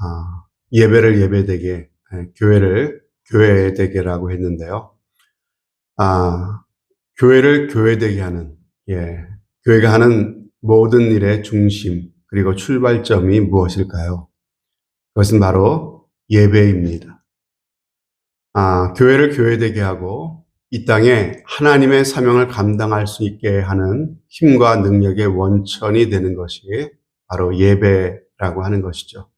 아, 예배를 예배되게, 예, 교회를 교회되게라고 했는데요. 아, 교회를 교회되게 하는, 예, 교회가 하는 모든 일의 중심, 그리고 출발점이 무엇일까요? 그것은 바로 예배입니다. 아, 교회를 교회되게 하고 이 땅에 하나님의 사명을 감당할 수 있게 하는 힘과 능력의 원천이 되는 것이 바로 예배라고 하는 것이죠.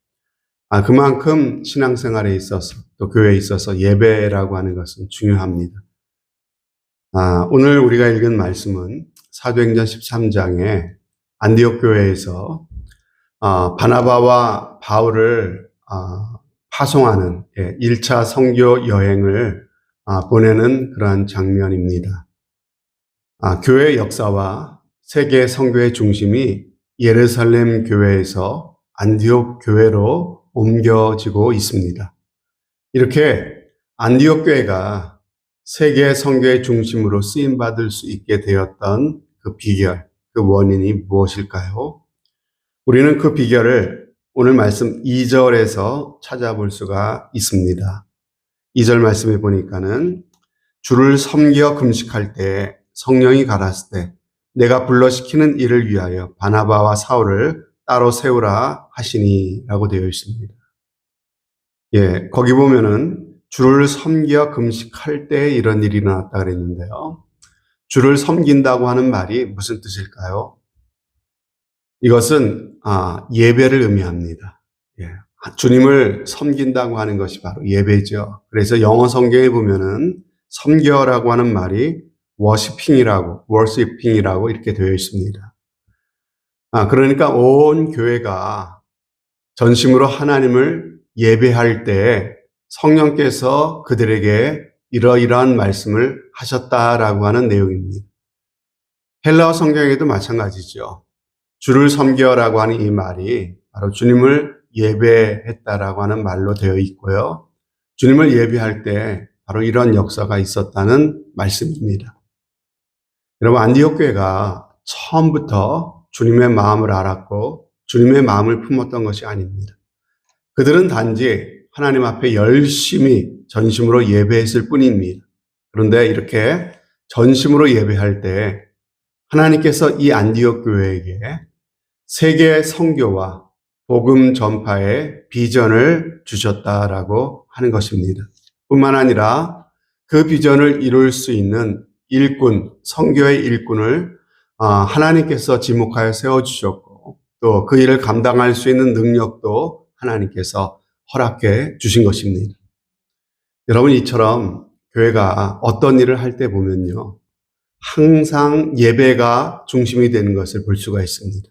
아, 그만큼 신앙생활에 있어서 또 교회에 있어서 예배라고 하는 것은 중요합니다. 아, 오늘 우리가 읽은 말씀은 사도행전 13장에 안디옥 교회에서 아, 바나바와 바울을 아, 파송하는 1차 선교 여행을 아, 보내는 그러한 장면입니다. 아, 교회 역사와 세계 선교의 중심이 예루살렘 교회에서 안디옥 교회로 옮겨지고 있습니다. 이렇게 안디옥 교회가 세계 선교의 중심으로 쓰임 받을 수 있게 되었던 그 비결, 그 원인이 무엇일까요? 우리는 그 비결을 오늘 말씀 2절에서 찾아볼 수가 있습니다. 2절 말씀에 보니까는 주를 섬겨 금식할 때 성령이 가랐을 때 내가 불러시키는 일을 위하여 바나바와 사울을 따로 세우라 하시니라고 되어 있습니다. 예, 거기 보면은 주를 섬겨 금식할 때 이런 일이 나왔다 그랬는데요. 주를 섬긴다고 하는 말이 무슨 뜻일까요? 이것은 아, 예배를 의미합니다. 예. 주님을 섬긴다고 하는 것이 바로 예배죠. 그래서 영어 성경에 보면은 섬겨라고 하는 말이 워시핑이라고, 워시핑이라고 이렇게 되어 있습니다. 아, 그러니까 온 교회가 전심으로 하나님을 예배할 때 성령께서 그들에게 이러이러한 말씀을 하셨다라고 하는 내용입니다. 헬라어 성경에도 마찬가지죠. 주를 섬겨라고 하는 이 말이 바로 주님을 예배했다라고 하는 말로 되어 있고요. 주님을 예배할 때 바로 이런 역사가 있었다는 말씀입니다. 여러분, 안디옥 교회가 처음부터 주님의 마음을 알았고 주님의 마음을 품었던 것이 아닙니다. 그들은 단지 하나님 앞에 열심히 전심으로 예배했을 뿐입니다. 그런데 이렇게 전심으로 예배할 때 하나님께서 이 안디옥 교회에게 세계 성교와 복음 전파의 비전을 주셨다라고 하는 것입니다. 뿐만 아니라 그 비전을 이룰 수 있는 일꾼, 성교의 일꾼을 아, 하나님께서 지목하여 세워주셨고 또 그 일을 감당할 수 있는 능력도 하나님께서 허락해 주신 것입니다. 여러분 이처럼 교회가 어떤 일을 할 때 보면요. 항상 예배가 중심이 되는 것을 볼 수가 있습니다.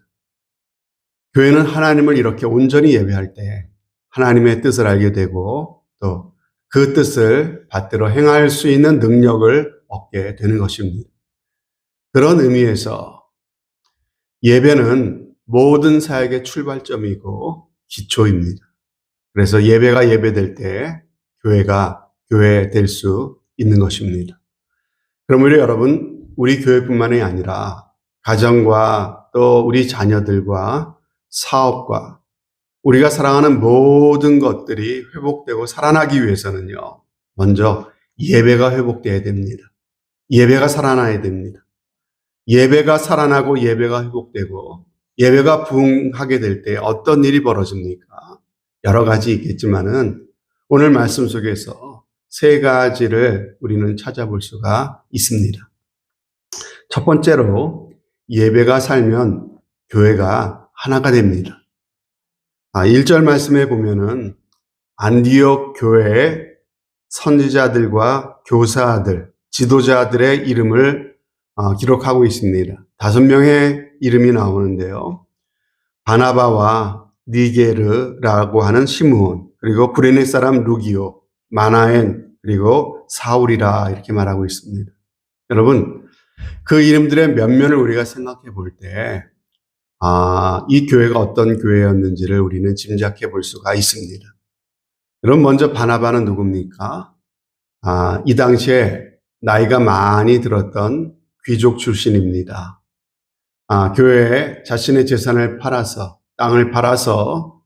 교회는 하나님을 이렇게 온전히 예배할 때 하나님의 뜻을 알게 되고 또 그 뜻을 받들어 행할 수 있는 능력을 얻게 되는 것입니다. 그런 의미에서 예배는 모든 사역의 출발점이고 기초입니다. 그래서 예배가 예배될 때 교회가 교회 될 수 있는 것입니다. 우리 여러분, 우리 교회뿐만이 아니라 가정과 또 우리 자녀들과 사업과 우리가 사랑하는 모든 것들이 회복되고 살아나기 위해서는요, 먼저 예배가 회복돼야 됩니다. 예배가 살아나야 됩니다. 예배가 살아나고 예배가 회복되고 예배가 부흥하게 될 때 어떤 일이 벌어집니까? 여러 가지 있겠지만은 오늘 말씀 속에서 세 가지를 우리는 찾아볼 수가 있습니다. 첫 번째로 예배가 살면 교회가 하나가 됩니다. 아, 1절 말씀에 보면은 안디옥 교회의 선지자들과 교사들, 지도자들의 이름을 어, 기록하고 있습니다. 다섯 명의 이름이 나오는데요. 바나바와 니게르라고 하는 시므온, 그리고 브레네 사람 루기오, 마나엔, 그리고 사울이라 이렇게 말하고 있습니다. 여러분, 그 이름들의 면면을 우리가 생각해 볼 때, 아, 이 교회가 어떤 교회였는지를 우리는 짐작해 볼 수가 있습니다. 그럼 먼저 바나바는 누굽니까? 아, 이 당시에 나이가 많이 들었던 귀족 출신입니다. 아, 교회에 자신의 재산을 팔아서, 땅을 팔아서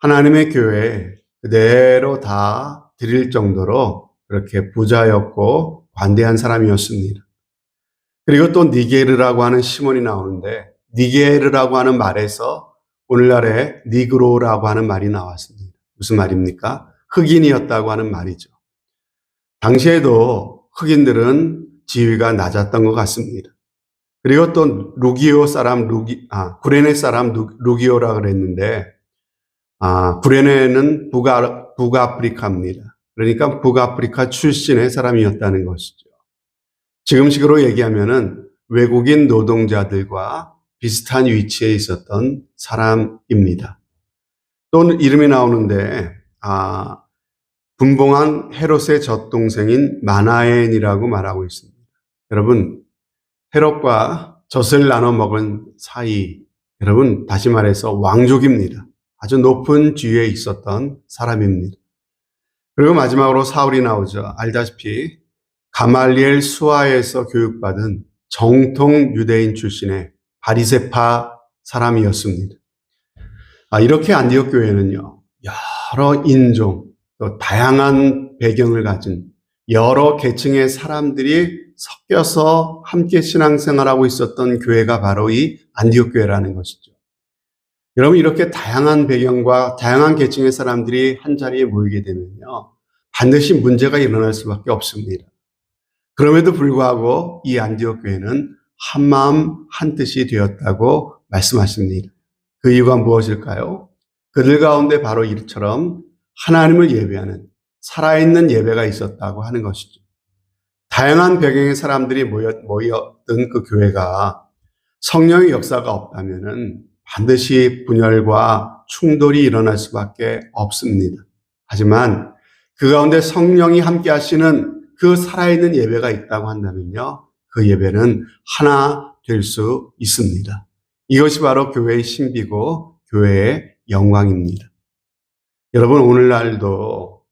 하나님의 교회에 그대로 다 드릴 정도로 그렇게 부자였고 관대한 사람이었습니다. 그리고 또 니게르라고 하는 시몬이 나오는데 니게르라고 하는 말에서 오늘날의 니그로라고 하는 말이 나왔습니다. 무슨 말입니까? 흑인이었다고 하는 말이죠. 당시에도 흑인들은 지위가 낮았던 것 같습니다. 그리고 또 루기오 사람 루기 아 구레네 사람 루, 루기오라 그랬는데 아 구레네는 북아 북아프리카입니다. 그러니까 북아프리카 출신의 사람이었다는 것이죠. 지금식으로 얘기하면은 외국인 노동자들과 비슷한 위치에 있었던 사람입니다. 또 이름이 나오는데 아 분봉한 헤롯의 젖동생인 마나엔이라고 말하고 있습니다. 여러분 헤롯과 젖을 나눠 먹은 사이 여러분 다시 말해서 왕족입니다. 아주 높은 지위에 있었던 사람입니다. 그리고 마지막으로 사울이 나오죠. 알다시피 가말리엘 수하에서 교육받은 정통 유대인 출신의 바리세파 사람이었습니다. 아, 이렇게 안디옥 교회는요, 여러 인종, 또 다양한 배경을 가진 여러 계층의 사람들이 섞여서 함께 신앙생활하고 있었던 교회가 바로 이 안디옥 교회라는 것이죠. 여러분 이렇게 다양한 배경과 다양한 계층의 사람들이 한 자리에 모이게 되면요. 반드시 문제가 일어날 수밖에 없습니다. 그럼에도 불구하고 이 안디옥 교회는 한 마음 한 뜻이 되었다고 말씀하십니다. 그 이유가 무엇일까요? 그들 가운데 바로 이처럼 하나님을 예배하는 살아있는 예배가 있었다고 하는 것이죠. 다양한 배경의 사람들이 모였, 모였던 그 교회가 성령의 역사가 없다면은 반드시 분열과 충돌이 일어날 수밖에 없습니다. 하지만 그 가운데 성령이 함께 하시는 그 살아있는 예배가 있다고 한다면요. 그 예배는 하나 될 수 있습니다. 이것이 바로 교회의 신비고 교회의 영광입니다. 여러분, 오늘날도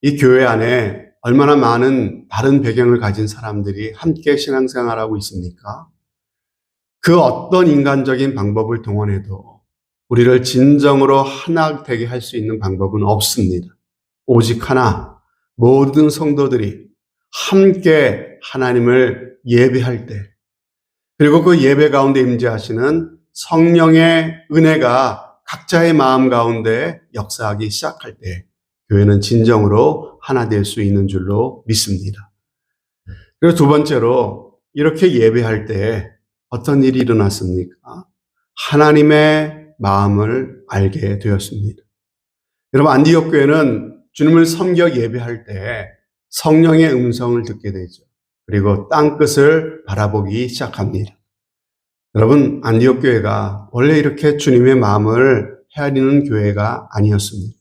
이 교회 안에 얼마나 많은 다른 배경을 가진 사람들이 함께 신앙생활하고 있습니까? 그 어떤 인간적인 방법을 동원해도 우리를 진정으로 하나 되게 할 수 있는 방법은 없습니다. 오직 하나, 모든 성도들이 함께 하나님을 예배할 때, 그리고 그 예배 가운데 임재하시는 성령의 은혜가 각자의 마음 가운데 역사하기 시작할 때, 교회는 진정으로 하나 될 수 있는 줄로 믿습니다. 그리고 두 번째로, 이렇게 예배할 때 어떤 일이 일어났습니까? 하나님의 마음을 알게 되었습니다. 여러분, 안디옥 교회는 주님을 섬겨 예배할 때 성령의 음성을 듣게 되죠. 그리고 땅 끝을 바라보기 시작합니다. 여러분, 안디옥 교회가 원래 이렇게 주님의 마음을 헤아리는 교회가 아니었습니다.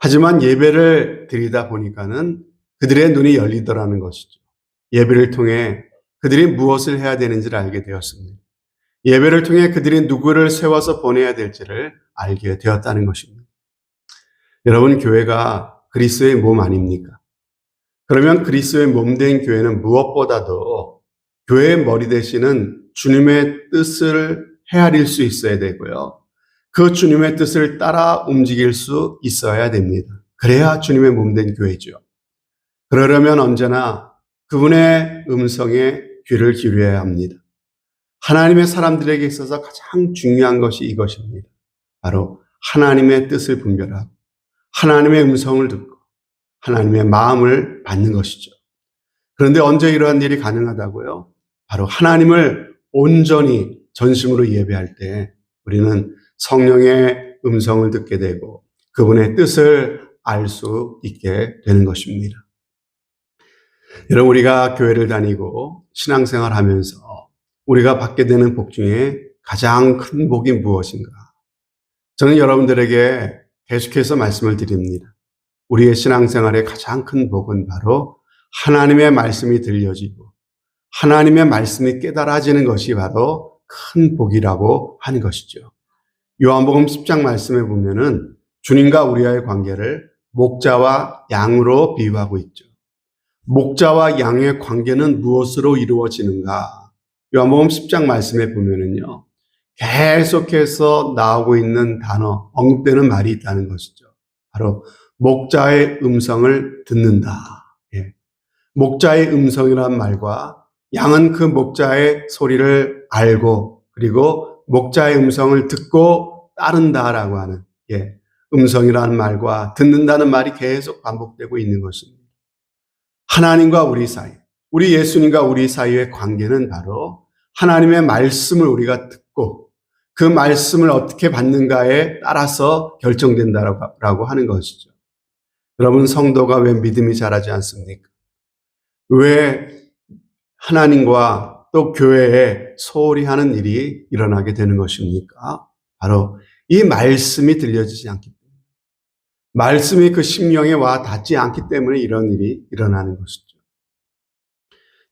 하지만 예배를 드리다 보니까는 그들의 눈이 열리더라는 것이죠. 예배를 통해 그들이 무엇을 해야 되는지를 알게 되었습니다. 예배를 통해 그들이 누구를 세워서 보내야 될지를 알게 되었다는 것입니다. 여러분, 교회가 그리스도의 몸 아닙니까? 그러면 그리스도의 몸 된 교회는 무엇보다도 교회의 머리 대신은 주님의 뜻을 헤아릴 수 있어야 되고요. 그 주님의 뜻을 따라 움직일 수 있어야 됩니다. 그래야 주님의 몸된 교회죠. 그러려면 언제나 그분의 음성에 귀를 기울여야 합니다. 하나님의 사람들에게 있어서 가장 중요한 것이 이것입니다. 바로 하나님의 뜻을 분별하고 하나님의 음성을 듣고 하나님의 마음을 받는 것이죠. 그런데 언제 이러한 일이 가능하다고요? 바로 하나님을 온전히 전심으로 예배할 때 우리는 성령의 음성을 듣게 되고 그분의 뜻을 알 수 있게 되는 것입니다. 여러분, 우리가 교회를 다니고 신앙생활 하면서 우리가 받게 되는 복 중에 가장 큰 복이 무엇인가? 저는 여러분들에게 계속해서 말씀을 드립니다. 우리의 신앙생활의 가장 큰 복은 바로 하나님의 말씀이 들려지고 하나님의 말씀이 깨달아지는 것이 바로 큰 복이라고 하는 것이죠. 요한복음 10장 말씀에 보면은 주님과 우리와의 관계를 목자와 양으로 비유하고 있죠. 목자와 양의 관계는 무엇으로 이루어지는가? 요한복음 10장 말씀에 보면은요. 계속해서 나오고 있는 단어, 언급되는 말이 있다는 것이죠. 바로 목자의 음성을 듣는다. 예. 목자의 음성이란 말과 양은 그 목자의 소리를 알고 그리고 목자의 음성을 듣고 따른다라고 하는 예. 음성이라는 말과 듣는다는 말이 계속 반복되고 있는 것입니다. 하나님과 우리 사이, 우리 예수님과 우리 사이의 관계는 바로 하나님의 말씀을 우리가 듣고 그 말씀을 어떻게 받는가에 따라서 결정된다라고 하는 것이죠. 여러분, 성도가 왜 믿음이 자라지 않습니까? 왜 하나님과 또 교회에 소홀히 하는 일이 일어나게 되는 것입니까? 바로 이 말씀이 들려지지 않기 때문에. 말씀이 그 심령에 와 닿지 않기 때문에 이런 일이 일어나는 것이죠.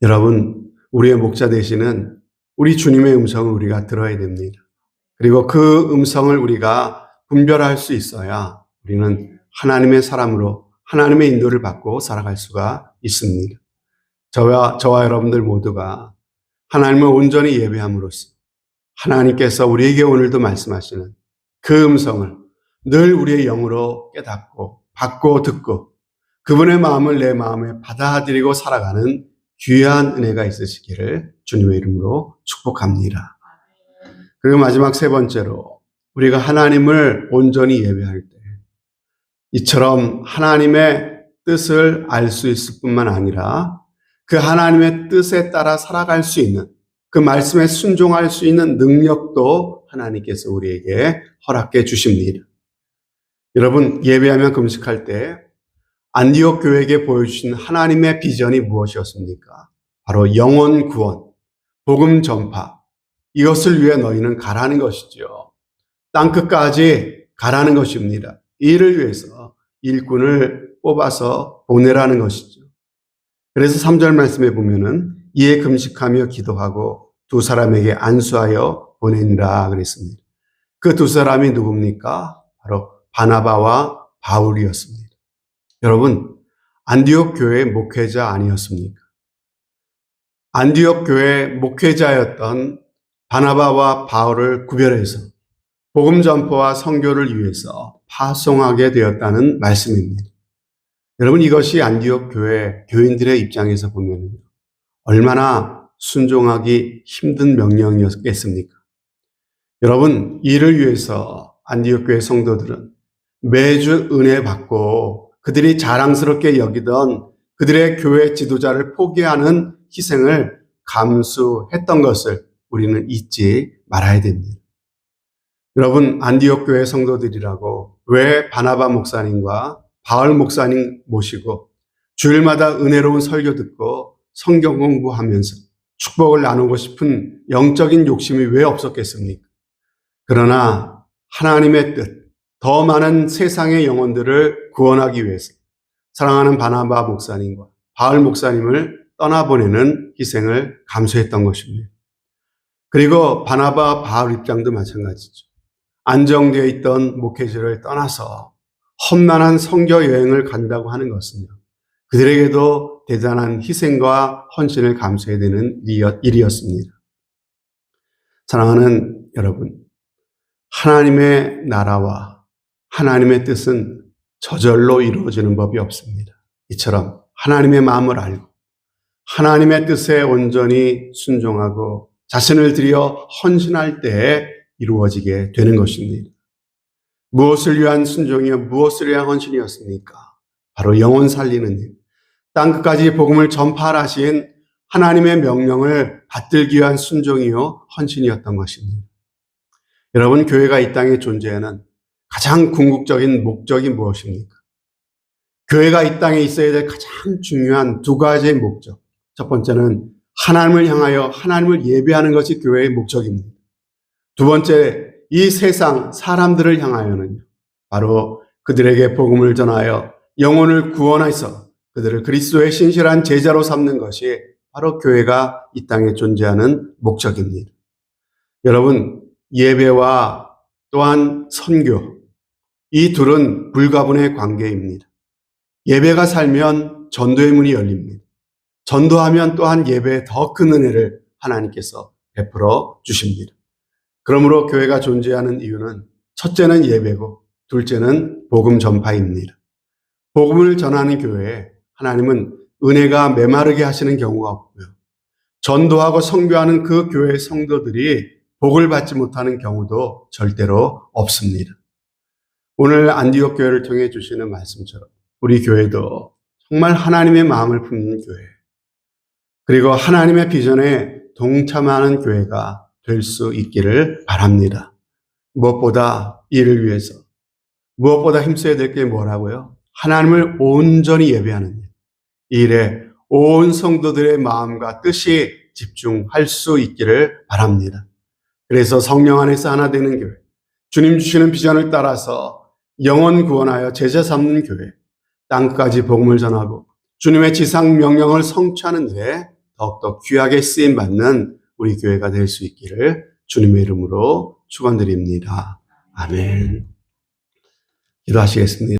여러분, 우리의 목자 되시는 우리 주님의 음성을 우리가 들어야 됩니다. 그리고 그 음성을 우리가 분별할 수 있어야 우리는 하나님의 사람으로 하나님의 인도를 받고 살아갈 수가 있습니다. 저와, 저와 여러분들 모두가 하나님을 온전히 예배함으로써 하나님께서 우리에게 오늘도 말씀하시는 그 음성을 늘 우리의 영으로 깨닫고 받고 듣고 그분의 마음을 내 마음에 받아들이고 살아가는 귀한 은혜가 있으시기를 주님의 이름으로 축복합니다. 그리고 마지막 세 번째로 우리가 하나님을 온전히 예배할 때 이처럼 하나님의 뜻을 알 수 있을 뿐만 아니라 그 하나님의 뜻에 따라 살아갈 수 있는 그 말씀에 순종할 수 있는 능력도 하나님께서 우리에게 허락해 주십니다. 여러분 예배하며 금식할 때 안디옥 교회에게 보여주신 하나님의 비전이 무엇이었습니까? 바로 영원 구원, 복음 전파, 이것을 위해 너희는 가라는 것이죠. 땅 끝까지 가라는 것입니다. 이를 위해서 일꾼을 뽑아서 보내라는 것이죠. 그래서 3절 말씀에 보면은 이에 금식하며 기도하고 두 사람에게 안수하여 보내니라 그랬습니다. 그 두 사람이 누굽니까? 바로 바나바와 바울이었습니다. 여러분, 안디옥 교회 목회자 아니었습니까? 안디옥 교회 목회자였던 바나바와 바울을 구별해서 복음 전포와 선교를 위해서 파송하게 되었다는 말씀입니다. 여러분 이것이 안디옥 교회 교인들의 입장에서 보면 얼마나 순종하기 힘든 명령이었겠습니까? 여러분 이를 위해서 안디옥 교회 성도들은 매주 은혜 받고 그들이 자랑스럽게 여기던 그들의 교회 지도자를 포기하는 희생을 감수했던 것을 우리는 잊지 말아야 됩니다. 여러분, 안디옥 교회 성도들이라고 왜 바나바 목사님과 바울 목사님 모시고 주일마다 은혜로운 설교 듣고 성경 공부하면서 축복을 나누고 싶은 영적인 욕심이 왜 없었겠습니까? 그러나 하나님의 뜻, 더 많은 세상의 영혼들을 구원하기 위해서 사랑하는 바나바 목사님과 바울 목사님을 떠나보내는 희생을 감수했던 것입니다. 그리고 바나바 바울 입장도 마찬가지죠. 안정되어 있던 목회지를 떠나서 험난한 성교 여행을 간다고 하는 것은요. 그들에게도 대단한 희생과 헌신을 감수해야 되는 일이었습니다. 사랑하는 여러분, 하나님의 나라와 하나님의 뜻은 저절로 이루어지는 법이 없습니다. 이처럼 하나님의 마음을 알고 하나님의 뜻에 온전히 순종하고 자신을 들여 헌신할 때에 이루어지게 되는 것입니다. 무엇을 위한 순종이요? 무엇을 위한 헌신이었습니까? 바로 영혼 살리는 일. 땅 끝까지 복음을 전파하신 하나님의 명령을 받들기 위한 순종이요? 헌신이었던 것입니다. 여러분, 교회가 이 땅에 존재하는 가장 궁극적인 목적이 무엇입니까? 교회가 이 땅에 있어야 될 가장 중요한 두 가지의 목적. 첫 번째는 하나님을 향하여 하나님을 예배하는 것이 교회의 목적입니다. 두 번째, 이 세상 사람들을 향하여는 바로 그들에게 복음을 전하여 영혼을 구원해서 그들을 그리스도의 신실한 제자로 삼는 것이 바로 교회가 이 땅에 존재하는 목적입니다. 여러분, 예배와 또한 선교, 이 둘은 불가분의 관계입니다. 예배가 살면 전도의 문이 열립니다. 전도하면 또한 예배에 더 큰 은혜를 하나님께서 베풀어 주십니다. 그러므로 교회가 존재하는 이유는 첫째는 예배고 둘째는 복음 전파입니다. 복음을 전하는 교회에 하나님은 은혜가 메마르게 하시는 경우가 없고요. 전도하고 성교하는 그 교회 성도들이 복을 받지 못하는 경우도 절대로 없습니다. 오늘 안디옥 교회를 통해 주시는 말씀처럼 우리 교회도 정말 하나님의 마음을 품는 교회, 그리고 하나님의 비전에 동참하는 교회가 될 수 있기를 바랍니다. 무엇보다 이를 위해서, 무엇보다 힘써야 될 게 뭐라고요? 하나님을 온전히 예배하는 일. 이 일에 온 성도들의 마음과 뜻이 집중할 수 있기를 바랍니다. 그래서 성령 안에서 하나 되는 교회, 주님 주시는 비전을 따라서 영원 구원하여 제자 삼는 교회, 땅까지 복음을 전하고 주님의 지상 명령을 성취하는 데 더욱더 귀하게 쓰임 받는 우리 교회가 될 수 있기를 주님의 이름으로 축원드립니다. 아멘. 기도하시겠습니다.